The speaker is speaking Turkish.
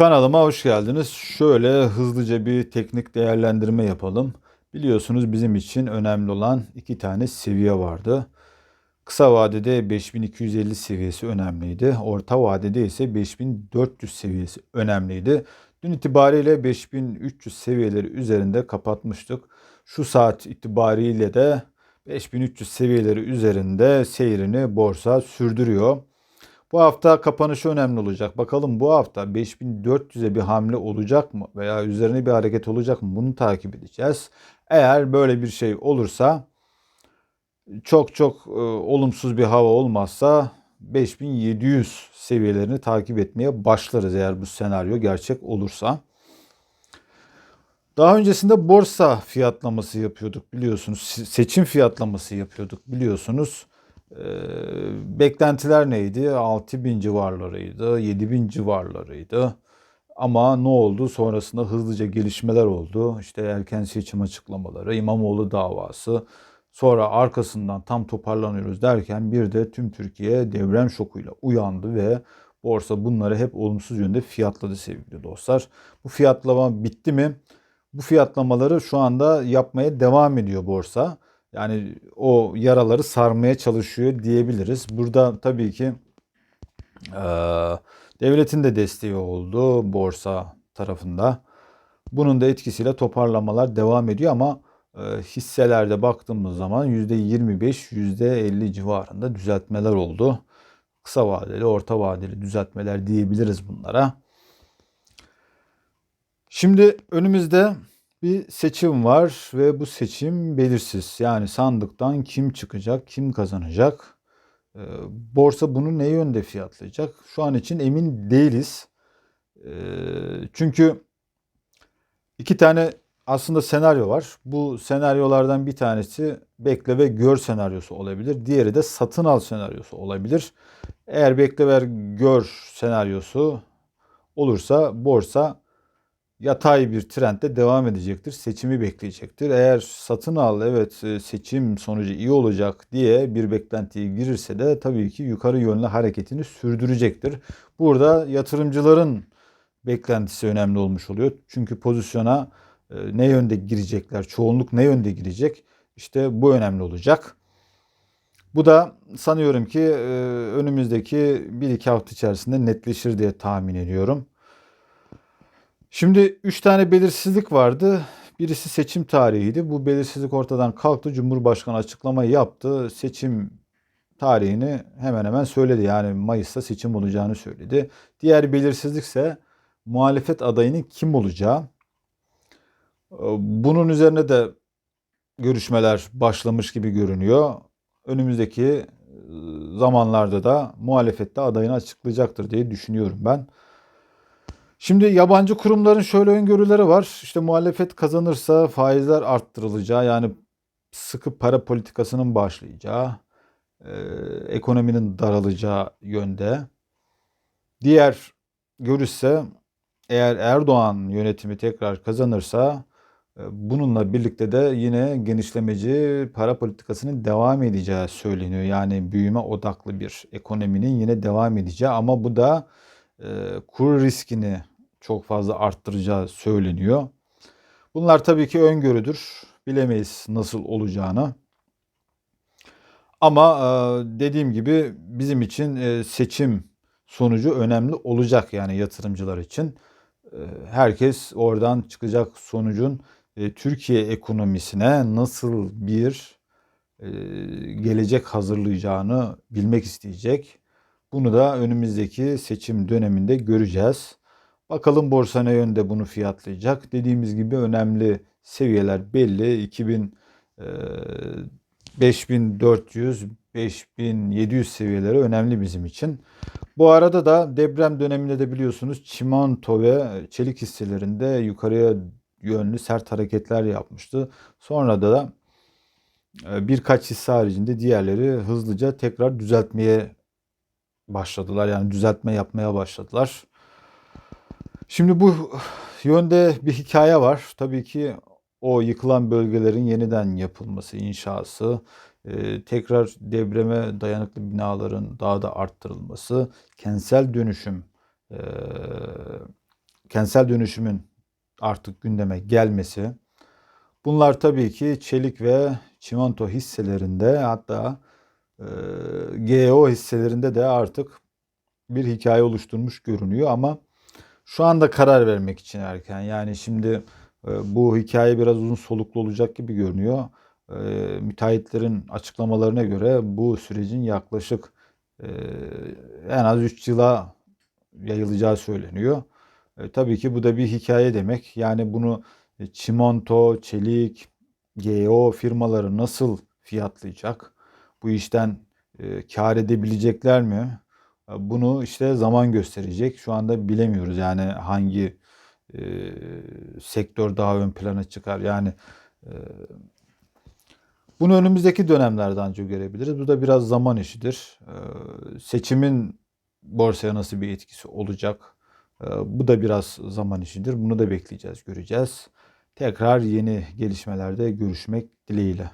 Kanalıma hoş geldiniz. Şöyle hızlıca bir teknik değerlendirme yapalım. Biliyorsunuz bizim için önemli olan iki tane seviye vardı. Kısa vadede 5250 seviyesi önemliydi. Orta vadede ise 5400 seviyesi önemliydi. Dün itibariyle 5300 seviyeleri üzerinde kapatmıştık. Şu saat itibariyle de 5300 seviyeleri üzerinde seyrini borsa sürdürüyor. Bu hafta kapanışı önemli olacak. Bakalım bu hafta 5400'e bir hamle olacak mı veya üzerine bir hareket olacak mı? Bunu takip edeceğiz. Eğer böyle bir şey olursa çok çok e, olumsuz bir hava olmazsa 5700 seviyelerini takip etmeye başlarız eğer bu senaryo gerçek olursa. Daha öncesinde borsa fiyatlaması yapıyorduk biliyorsunuz. Se- Seçim fiyatlaması yapıyorduk biliyorsunuz. Ee, beklentiler neydi? 6000 civarlarıydı, 7000 civarlarıydı. Ama ne oldu? Sonrasında hızlıca gelişmeler oldu. İşte erken seçim açıklamaları, İmamoğlu davası. Sonra arkasından tam toparlanıyoruz derken bir de tüm Türkiye deprem şokuyla uyandı ve borsa bunları hep olumsuz yönde fiyatladı sevgili dostlar. Bu fiyatlama bitti mi? Bu fiyatlamaları şu anda yapmaya devam ediyor borsa. Yani o yaraları sarmaya çalışıyor diyebiliriz. Burada tabii ki e, devletin de desteği oldu borsa tarafında. Bunun da etkisiyle toparlamalar devam ediyor ama e, hisselerde baktığımız zaman %25, %50 civarında düzeltmeler oldu. Kısa vadeli, orta vadeli düzeltmeler diyebiliriz bunlara. Şimdi önümüzde bir seçim var ve bu seçim belirsiz. Yani sandıktan kim çıkacak, kim kazanacak? Ee, Borsa bunu ne yönde fiyatlayacak? Şu an için emin değiliz. Ee, Çünkü iki tane aslında senaryo var. Bu senaryolardan bir tanesi bekle ve gör senaryosu olabilir. Diğeri de satın al senaryosu olabilir. Eğer bekle ve gör senaryosu olursa borsa yatay bir trendde devam edecektir. Seçimi bekleyecektir. Eğer satın al evet e, seçim sonucu iyi olacak diye bir beklentiye girirse de tabii ki yukarı yönlü hareketini sürdürecektir. Burada yatırımcıların beklentisi önemli olmuş oluyor. Çünkü pozisyona e, ne yönde girecekler, çoğunluk ne yönde girecek? İşte bu önemli olacak. Bu da sanıyorum ki e, önümüzdeki 1-2 hafta içerisinde netleşir diye tahmin ediyorum. Şimdi 3 tane belirsizlik vardı. Birisi seçim tarihiydi. Bu belirsizlik ortadan kalktı. Cumhurbaşkanı açıklama yaptı. Seçim tarihini hemen hemen söyledi. Yani Mayıs'ta seçim olacağını söyledi. Diğer belirsizlik ise muhalefet adayının kim olacağı. Bunun üzerine de görüşmeler başlamış gibi görünüyor. Önümüzdeki e, zamanlarda da muhalefette adayını açıklayacaktır diye düşünüyorum ben. Şimdi yabancı kurumların şöyle öngörüleri var. İşte muhalefet kazanırsa faizler arttırılacağı yani sıkı para politikasının başlayacağı, e, ekonominin daralacağı yönde. Diğer görüşse eğer Erdoğan yönetimi tekrar kazanırsa e, bununla birlikte de yine genişlemeci para politikasının devam edeceği söyleniyor. Yani büyüme odaklı bir ekonominin yine devam edeceği ama bu da kur riskini çok fazla arttıracağı söyleniyor. Bunlar tabii ki öngörüdür. Bilemeyiz nasıl olacağını. Ama e, dediğim gibi bizim için e, seçim sonucu önemli olacak yani yatırımcılar için. E, herkes oradan çıkacak sonucun Türkiye ekonomisine nasıl bir gelecek hazırlayacağını bilmek isteyecek. Bunu da önümüzdeki seçim döneminde göreceğiz. Bakalım borsa ne yönde bunu fiyatlayacak. Dediğimiz gibi önemli seviyeler belli. 2000 5400 5700 seviyeleri önemli bizim için. Bu arada da deprem döneminde de biliyorsunuz çimento ve çelik hisselerinde yukarıya yönlü sert hareketler yapmıştı. Sonra da birkaç hisse haricinde diğerleri hızlıca tekrar düzeltmeye başladılar. Yani düzeltme yapmaya başladılar. Şimdi bu yönde bir hikaye var. Tabii ki o yıkılan bölgelerin yeniden yapılması, inşası, e, tekrar depreme dayanıklı binaların daha da arttırılması, kentsel dönüşüm e, kentsel dönüşümün artık gündeme gelmesi. Bunlar tabii ki çelik ve çimento hisselerinde hatta GEO hisselerinde de artık bir hikaye oluşturmuş görünüyor ama şu anda karar vermek için erken. Yani şimdi e, bu hikaye biraz uzun soluklu olacak gibi görünüyor. E, müteahhitlerin açıklamalarına göre bu sürecin yaklaşık e, en az 3 yıla yayılacağı söyleniyor. Tabii ki bu da bir hikaye demek. Yani bunu çimento, çelik, GEO firmaları nasıl fiyatlayacak? Bu işten e, kar edebilecekler mi? E, Bunu işte zaman gösterecek. Şu anda bilemiyoruz yani hangi e, sektör daha ön plana çıkar. Yani e, bunu önümüzdeki dönemlerde ancak görebiliriz. Bu da biraz zaman işidir. E, seçimin borsaya nasıl bir etkisi olacak? E, bu da biraz zaman işidir. Bunu da bekleyeceğiz, göreceğiz. Tekrar yeni gelişmelerde görüşmek dileğiyle.